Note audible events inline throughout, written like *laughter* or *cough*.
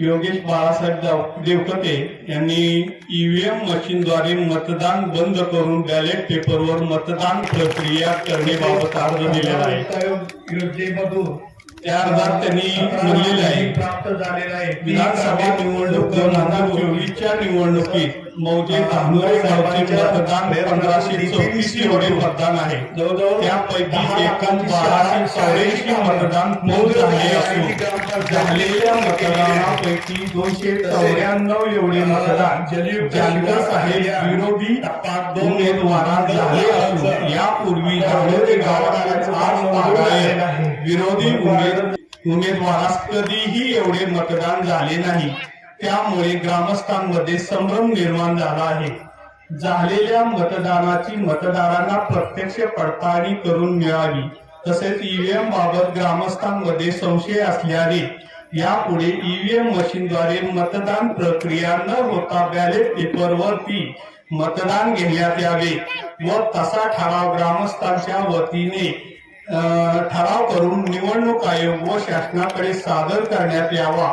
योगेश बाळासाहेब देवकते यांनी ईव्हीएम मशीनद्वारे मतदान बंद करून बॅलेट पेपरवर मतदान प्रक्रिया करण्याबाबत अर्ज दिलेला आहे. त्या अर्जात त्यांनी म्हणलेले आहे. प्राप्त झालेला आहे. विधानसभा निवडणूक दोन हजार चोवीसच्या निवडणुकीत मौजे मतदान पंधराशे चौतीस एवढे मतदान आहे. त्यापैकी एकूण बाराशे चौऱ्याऐंशी मतदान मौज झाले असून झालेल्या मतदानापैकी दोनशे चौऱ्याण्णव एवढे मतदान जानकर साहेब विरोधी उमेदवारात झाले असून यापूर्वी गावात आज विरोधी उमेद उमेदवारास कधीही एवढे मतदान झाले नाही. त्यामुळे ग्रामस्थांमध्ये संभ्रम निर्माण झाला आहे. झालेल्या मतदानाची मतदारांना प्रत्यक्ष पडताळणी करून मिळावी तसेच ईव्हीएम बाबत ग्रामस्थांमध्ये संशय असल्याने यापुढे ईव्हीएम मशीनद्वारे मतदान प्रक्रिया न होता बॅलेट पेपरवरती मतदान घेण्यात यावे व तसा ठराव ग्रामस्थांच्या वतीने अं, ठराव करून निवडणूक आयोग व शासनाकडे सादर करण्यात यावा.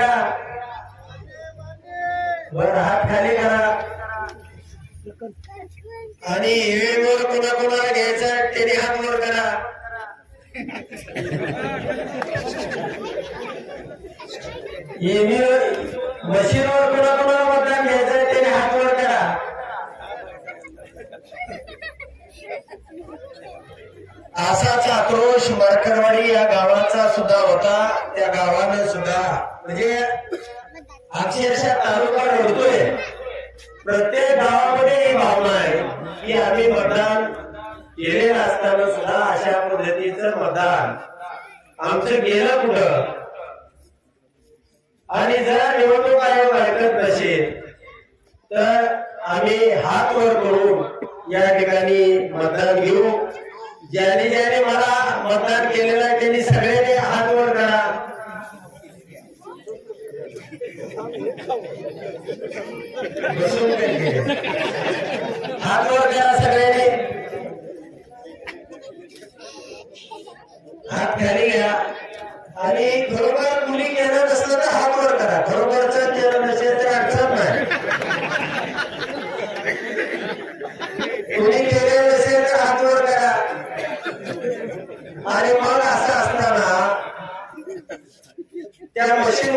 आणि वर कुणा कोणाला घ्यायचा त्याने हात वर करा. ईव्हीएम मशीनवर कुणा कोणाला मतदान घ्यायचं त्याने हात वर करा. असाच आक्रोश मरकरवाडी या गावाचा सुद्धा होता त्या गावानं सुद्धा. म्हणजे अक्षरशः तालुका रडतोय प्रत्येक गावामध्ये ही भावना आहे. की आम्ही मतदान केलेलं असताना सुद्धा अशा पद्धतीचं मतदान. आमचं गेलं कुठं? आणि जर निवडणूक आयोग ऐकत नसेल तर आम्ही हात वर करून या ठिकाणी मतदान घेऊ. ज्याने ज्याने मला मतदान केलेलं आहे त्यांनी सगळ्यांनी हात वर करा. हात वर करा सगळ्यांनी हात खाली घ्या. आणि खरोखर मुली केलं नसलं तर हात वर करा. खरोखरच केलं नसेल तर अडचण नाही. कुणी केलं नसेल तर हात वर करा. आणि मग असं असताना त्या मशीन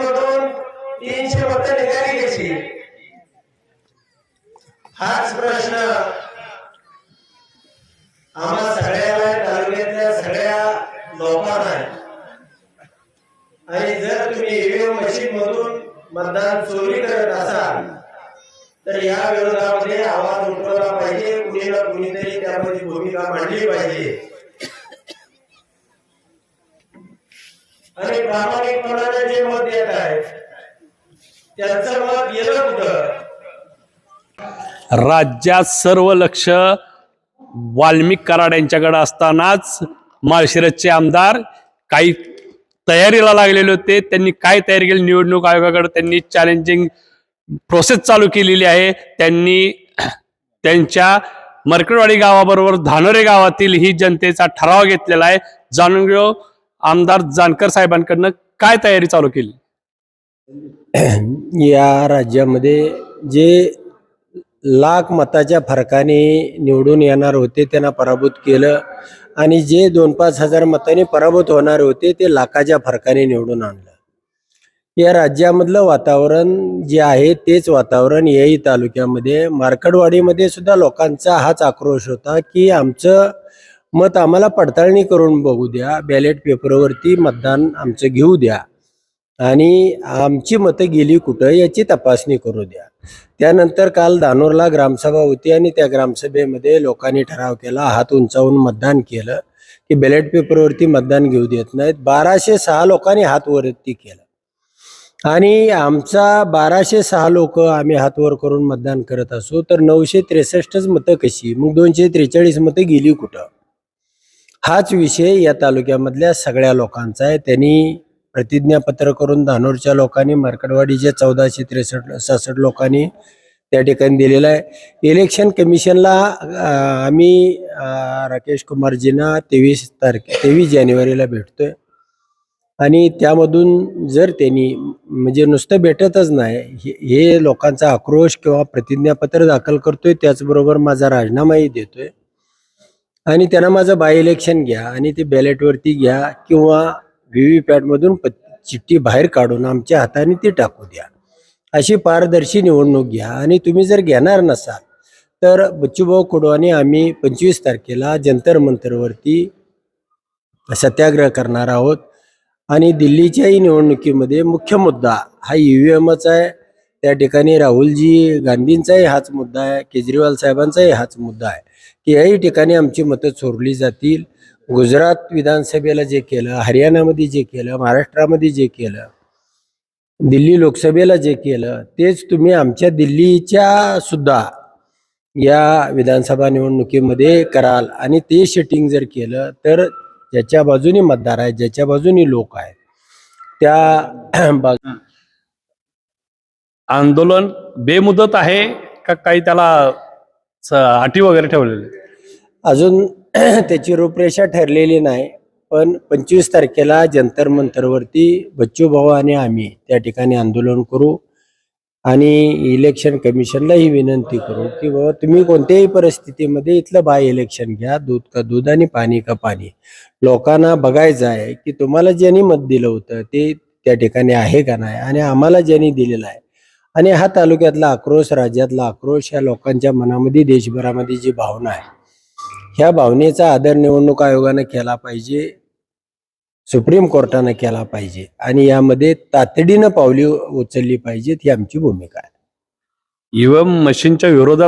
हाच प्रश्न. आम्हा सगळ्याला तालुक्यातल्या सगळ्या लोकांना आहे. आणि जर तुम्ही ईव्हीएम मशीन मधून मतदान चोरी करत असाल तर या विरोधामध्ये आवाज उठवला पाहिजे. कुणीला कुणीतरी त्यामध्ये भूमिका मांडली पाहिजे. आणि प्रामाणिकपणाने जे मत येत आहे त्यांचं मत गेलं कुठं? राज्यात सर्व लक्ष वाल्मिक कराड यांच्याकडे असतानाच माळशिरसचे आमदार काही तयारीला लागलेले होते. त्यांनी काय तयारी केली? निवडणूक आयोगाकडे त्यांनी चॅलेंजिंग प्रोसेस चालू केलेली आहे. त्यांनी त्यांच्या मरकडवाडी गावाबरोबर धानोरे गावातील ही जनतेचा ठराव घेतलेला आहे. जाणून घेऊ आमदार जानकर साहेबांकडनं काय तयारी चालू केली? या राज्यामध्ये जे लाख मताच्या फरकाने निवडून येणार होते त्यांना पराभूत केलं. आणि जे दोन पाच हजार मताने पराभूत होणार होते ते लाखाच्या फरकाने निवडून आणलं. या राज्यामधलं वातावरण जे आहे तेच वातावरण याही तालुक्यामध्ये. मार्कडवाडीमध्ये सुद्धा लोकांचा हाच आक्रोश होता की आमचं मत आम्हाला पडताळणी करून बघू द्या. बॅलेट पेपरवरती मतदान आमचं घेऊ द्या. आणि आमची मतं गेली कुठं याची तपासणी करू द्या. त्यानंतर काल दानोरला ग्रामसभा होती आणि त्या ग्रामसभेमध्ये लोकांनी ठराव केला हात उंचावून मतदान केलं की बॅलेट पेपरवरती मतदान घेऊ देत नाहीत. बाराशे सहा लोकांनी हात वरती केलं. आणि आमचा बाराशे सहा लोक आम्ही हातवर करून मतदान करत असू तर नऊशे त्रेसष्टच मतं कशी? मग दोनशे त्रेचाळीस मतं गेली कुठं? हाच विषय या तालुक्यामधल्या सगळ्या लोकांचा आहे. त्यांनी प्रतिज्ञापत्र करून धानोरच्या लोकांनी मार्कडवाडीच्या चौदाशे त्रेसष्ट सहासष्ट लोकांनी त्या ठिकाणी दिलेलं आहे. इलेक्शन कमिशनला आम्ही राकेश कुमारजींना तेवीस तारखे तेवीस जानेवारीला भेटतोय. आणि त्यामधून जर त्यांनी म्हणजे नुसतं भेटतच नाही हे- हे लोकांचा आक्रोश किंवा प्रतिज्ञापत्र दाखल करतोय त्याचबरोबर माझा राजीनामाही देतोय. आणि त्यांना माझं बाय इलेक्शन घ्या आणि ते बॅलेटवरती घ्या किंवा व्ही व्ही पॅटमधून प- चिठ्ठी बाहेर काढून आमच्या हाताने ती टाकू द्या. अशी पारदर्शी निवडणूक घ्या आणि तुम्ही जर घेणार नसाल तर बच्चूभाऊ कुडवानी आम्ही पंचवीस तारखेला जंतर मंतरवरती सत्याग्रह करणार आहोत. आणि दिल्लीच्याही निवडणुकीमध्ये मुख्य मुद्दा हा ई व्ही एमच आहे. त्या ठिकाणी राहुलजी गांधींचाही हाच मुद्दा आहे केजरीवाल साहेबांचाही हाच मुद्दा आहे की याही ठिकाणी आमची मतं चोरली जातील. गुजरात विधानसभेला जे केलं हरियाणामध्ये जे केलं महाराष्ट्रामध्ये जे केलं दिल्ली लोकसभेला जे केलं तेच तुम्ही आमच्या दिल्लीच्या सुद्धा या विधानसभा निवडणुकीमध्ये कराल. आणि ते शेटिंग जर केलं तर ज्याच्या बाजूनी मतदार आहेत ज्याच्या बाजूनी लोक आहेत त्या *clears throat* बाजू आंदोलन बेमुदत आहे का काही त्याला अटी वगैरे ठेवलेले? अजून *clears throat* त्याची रूपरेषा ठरलेली नाही पण पंचवीस तारखेला जंतर मंतरवरती बच्चू भाऊ आणि आम्ही त्या ठिकाणी आंदोलन करू आणि इलेक्शन कमिशनला ही विनंती करू की बाबा तुम्ही कोणत्याही परिस्थितीमध्ये इथलं बाय इलेक्शन घ्या दूध का दूध आणि पाणी का पाणी. लोकांना बघायचं आहे की तुम्हाला ज्यांनी मत दिलं होतं ते त्या ठिकाणी आहे का नाही आणि आम्हाला ज्यांनी दिलेलं आहे. आणि हा तालुक्यातला आक्रोश राज्यातला आक्रोश या लोकांच्या मनामध्ये देशभरामध्ये जी भावना आहे ह्या भावनेचा आदर निवडणूक आयोगानं केला पाहिजे सुप्रीम कोर्टानं केला पाहिजे आणि यामध्ये तातडीनं पावली उचलली पाहिजेत ही आमची भूमिका आहे. इव्हम मशीनच्या विरोधात